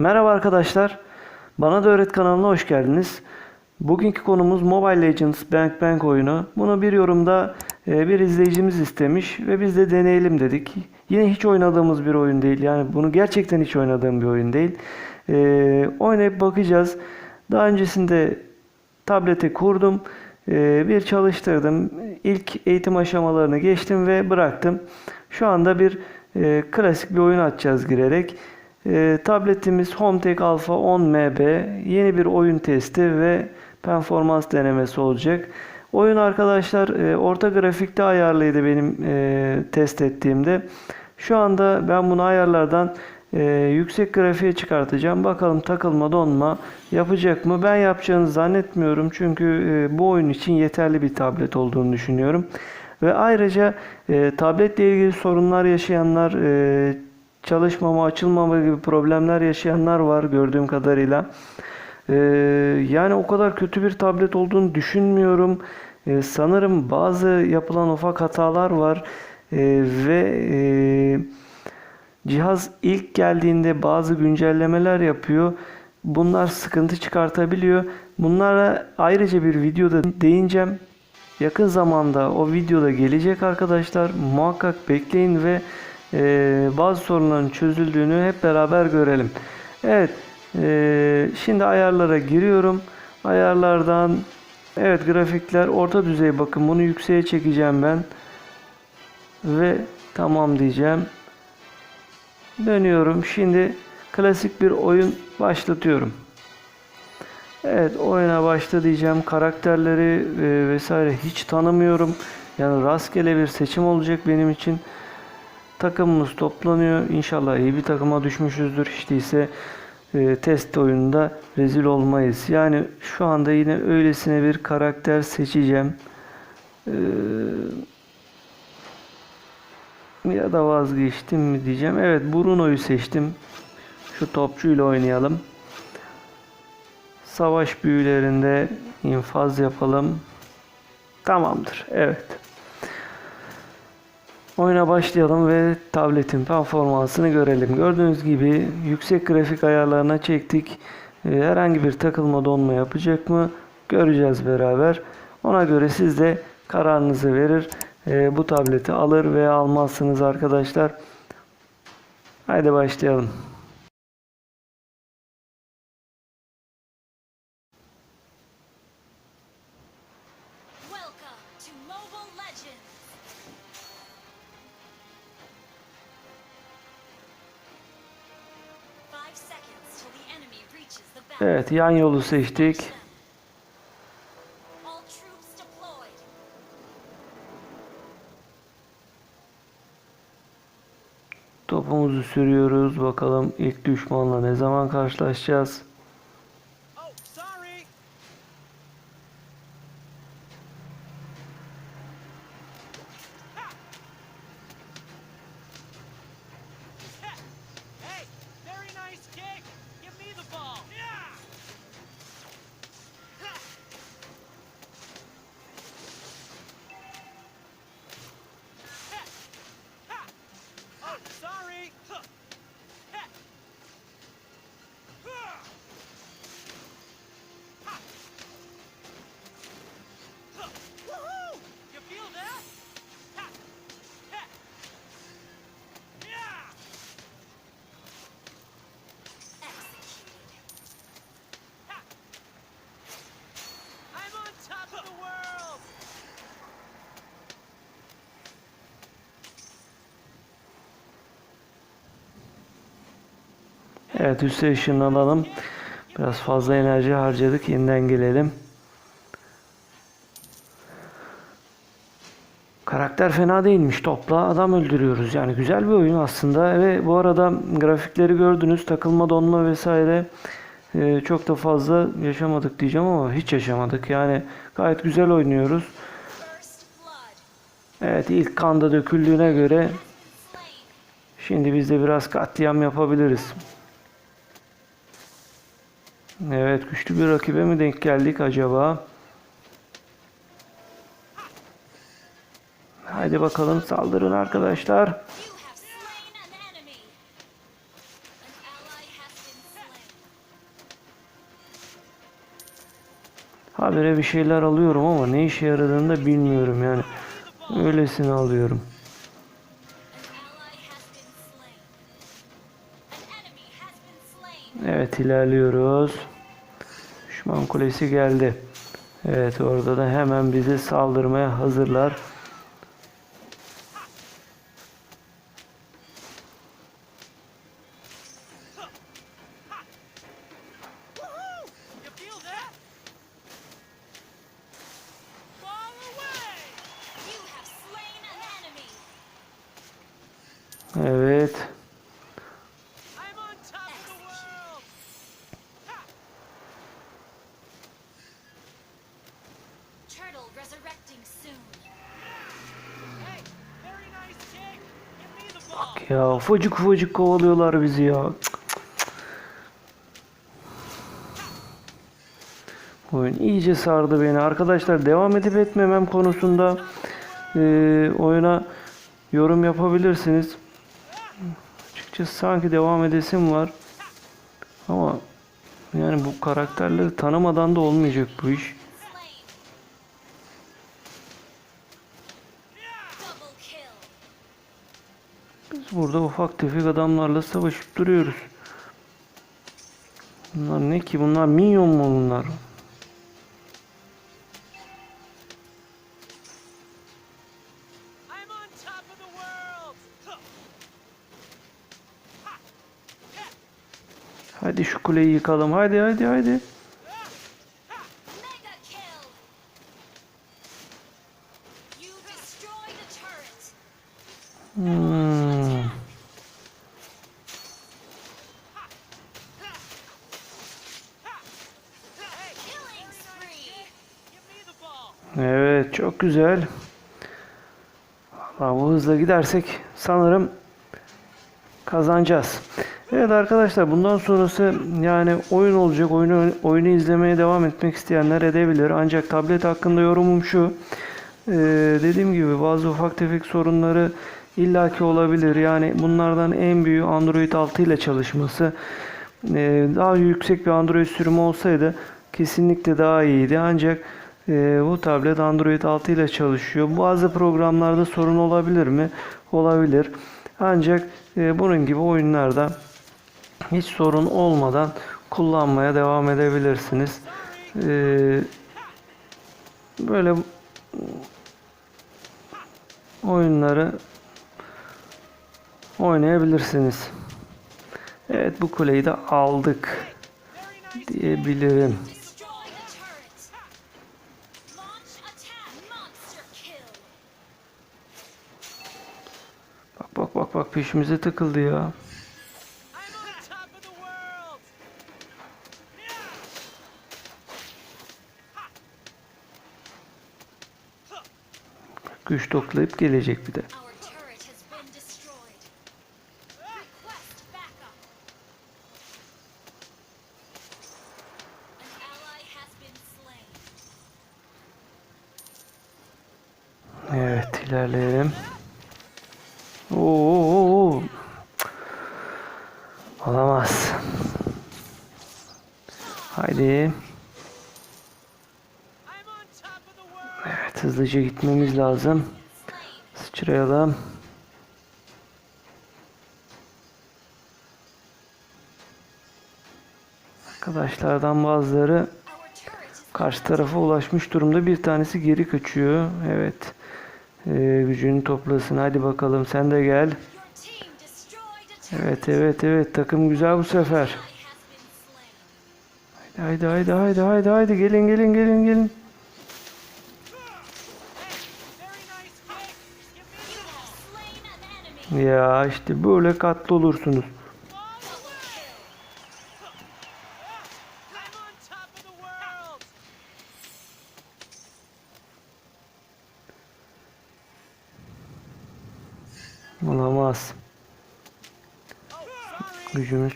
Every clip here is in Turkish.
Merhaba arkadaşlar. Bana da öğret kanalına hoş geldiniz. Bugünkü konumuz Mobile Legends Bank Bank oyunu. Bunu bir yorumda e, bir izleyicimiz istemiş ve biz de deneyelim dedik. Yine hiç oynadığımız bir oyun değil. Yani bunu gerçekten hiç oynadığım bir oyun değil. E, oynayıp bakacağız. Daha öncesinde tablete kurdum. E, bir çalıştırdım. İlk eğitim aşamalarını geçtim ve bıraktım. Şu anda bir e, klasik bir oyun açacağız girerek. E, tabletimiz HomeTech Alpha 10 MB yeni bir oyun testi ve performans denemesi olacak. Oyun arkadaşlar orta grafikte ayarlıydı benim test ettiğimde. Şu anda ben bunu ayarlardan e, yüksek grafiğe çıkartacağım. Bakalım takılma donma yapacak mı? Ben yapacağını zannetmiyorum. Çünkü e, bu oyun için yeterli bir tablet olduğunu düşünüyorum. Ve ayrıca e, tabletle ilgili sorunlar yaşayanlar, e, çalışmama, açılmama gibi problemler yaşayanlar var gördüğüm kadarıyla. E, yani o kadar kötü bir tablet olduğunu düşünmüyorum. E, sanırım bazı yapılan ufak hatalar var E, ve e, cihaz ilk geldiğinde bazı güncellemeler yapıyor. Bunlar sıkıntı çıkartabiliyor. Bunlara ayrıca bir videoda değineceğim. Yakın zamanda o videoda gelecek arkadaşlar. Muhakkak bekleyin ve e, bazı sorunların çözüldüğünü hep beraber görelim. Evet. e, şimdi ayarlara giriyorum. Ayarlardan evet grafikler orta düzey bakın bunu yükseğe çekeceğim ben. Ve tamam diyeceğim. Dönüyorum. Şimdi klasik bir oyun başlatıyorum. Evet oyuna başla diyeceğim. Karakterleri e, vesaire hiç tanımıyorum. Yani rastgele bir seçim olacak benim için. Takımımız toplanıyor. İnşallah iyi bir takıma düşmüşüzdür. Hiç değilse e, test oyununda rezil olmayız. Yani şu anda yine öylesine bir karakter seçeceğim. Ee, ya da vazgeçtim mi diyeceğim. Evet Bruno'yu seçtim. Şu topçuyla oynayalım. Savaş büyülerinde infaz yapalım. Tamamdır. Evet. Oyuna başlayalım ve tabletin performansını görelim. Gördüğünüz gibi yüksek grafik ayarlarına çektik. Ee, Herhangi bir takılma donma yapacak mı? Göreceğiz beraber. Ona göre siz de kararınızı verir. Ee, Bu tableti alır veya almazsınız arkadaşlar. Haydi başlayalım. Evet yan yolu seçtik. Sürüyoruz. Bakalım ilk düşmanla ne zaman karşılaşacağız. Evet üste ışınlanalım. Biraz fazla enerji harcadık. Yeniden gelelim. Karakter fena değilmiş. Topla adam öldürüyoruz. Yani güzel bir oyun aslında. Ve bu arada grafikleri gördünüz. Takılma donma vesaire e, çok da fazla yaşamadık diyeceğim ama hiç yaşamadık. Yani gayet güzel oynuyoruz. Evet ilk kanda döküldüğüne göre. Şimdi biz de biraz katliam yapabiliriz. Evet güçlü bir rakibe mi denk geldik acaba? Haydi bakalım saldırın arkadaşlar. Habire bir şeyler alıyorum ama ne işe yaradığını da bilmiyorum yani. Öylesini alıyorum. Evet ilerliyoruz. Düşman kulesi geldi. Evet orada da hemen bizi saldırmaya hazırlar. Woohoo! Turtle resurrecting soon. Hey, very nice kick! Give me the ball! Ya ufacık ufacık kovalıyorlar bizi ya. Cık, cık, cık. Oyun iyice sardı beni. Arkadaşlar devam edip etmemem konusunda eee, oyuna yorum yapabilirsiniz. Açıkçası sanki devam edesim var. Ama yani bu karakterleri tanımadan da olmayacak bu iş. Burada ufak tefek adamlarla savaşıp duruyoruz. Bunlar ne ki? Bunlar minyon mu bunlar? Hadi şu kuleyi yıkalım. Hadi hadi hadi. Evet çok güzel. Vallahi bu hızla gidersek sanırım kazanacağız. Evet arkadaşlar bundan sonrası yani oyun olacak. Oyunu oyunu izlemeye devam etmek isteyenler edebilir. Ancak tablet hakkında yorumum şu. Ee, dediğim gibi bazı ufak tefek sorunları illaki olabilir. Yani bunlardan en büyüğü Android 6 ile çalışması. Ee, daha yüksek bir Android sürümü olsaydı kesinlikle daha iyiydi. Ancak e, bu tablet Android 6 ile çalışıyor. Bazı programlarda sorun olabilir mi? Olabilir. Ancak e, bunun gibi oyunlarda hiç sorun olmadan kullanmaya devam edebilirsiniz. Ee, böyle oyunları oynayabilirsiniz. Evet bu kuleyi de aldık diyebilirim. Bak peşimize takıldı ya. Güç toplayıp gelecek bir de. Evet ilerleyelim. Oo. Olamaz. Haydi. Evet hızlıca gitmemiz lazım. Sıçrayalım. Arkadaşlardan bazıları karşı tarafa ulaşmış durumda. Bir tanesi geri kaçıyor. Evet. Ee, gücünü toplasın. Hadi bakalım sen de gel. Evet evet evet takım güzel bu sefer. Slain. Haydi haydi haydi haydi haydi gelin gelin gelin gelin. Ya işte böyle katlı olursunuz.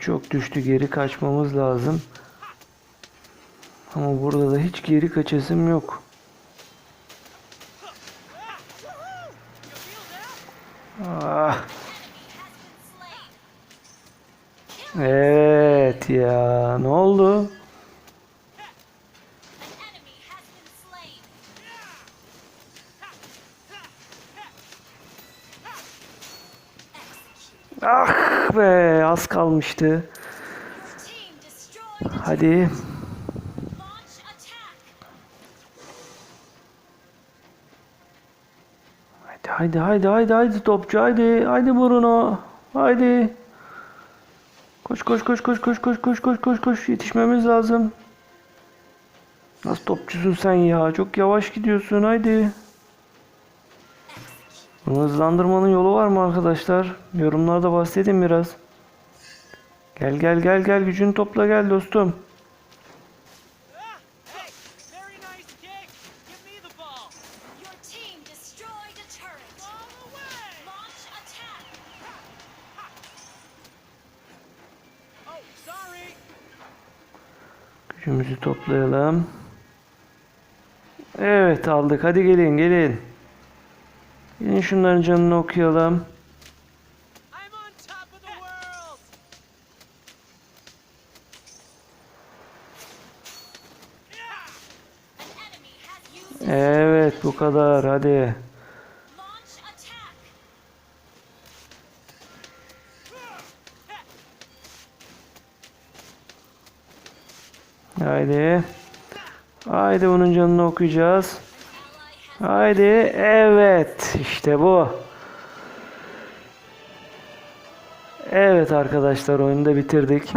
Çok düştü. Geri kaçmamız lazım. Ama burada da hiç geri kaçasım yok. Ah be az kalmıştı. Hadi. Haydi haydi haydi haydi haydi topçu haydi haydi Bruno. Haydi. Koş koş koş koş koş koş koş koş koş koş yetişmemiz lazım. Nasıl topçusun sen ya? Çok yavaş gidiyorsun haydi. Bunu hızlandırmanın yolu var mı arkadaşlar? Yorumlarda bahsedin biraz. Gel gel gel gel gücünü topla gel dostum. Gücümüzü toplayalım. Evet aldık. Hadi gelin gelin. Yine şunların canını okuyalım. Evet bu kadar hadi. Haydi. Haydi bunun canını okuyacağız. Haydi. Evet. işte bu. Evet arkadaşlar oyunu da bitirdik.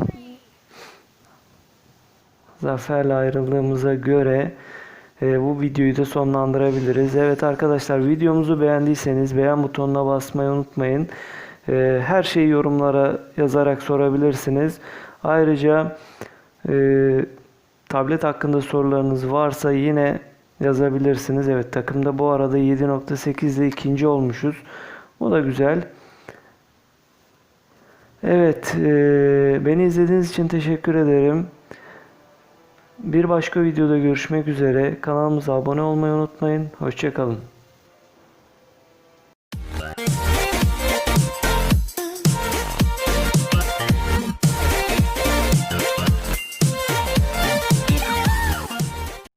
Zaferle ayrıldığımıza göre e, bu videoyu da sonlandırabiliriz. Evet arkadaşlar videomuzu beğendiyseniz beğen butonuna basmayı unutmayın. E, her şeyi yorumlara yazarak sorabilirsiniz. Ayrıca e, tablet hakkında sorularınız varsa yine yazabilirsiniz. Evet takımda bu arada 7.8 ile ikinci olmuşuz. O da güzel. Evet, e, beni izlediğiniz için teşekkür ederim. Bir başka videoda görüşmek üzere. Kanalımıza abone olmayı unutmayın. Hoşçakalın.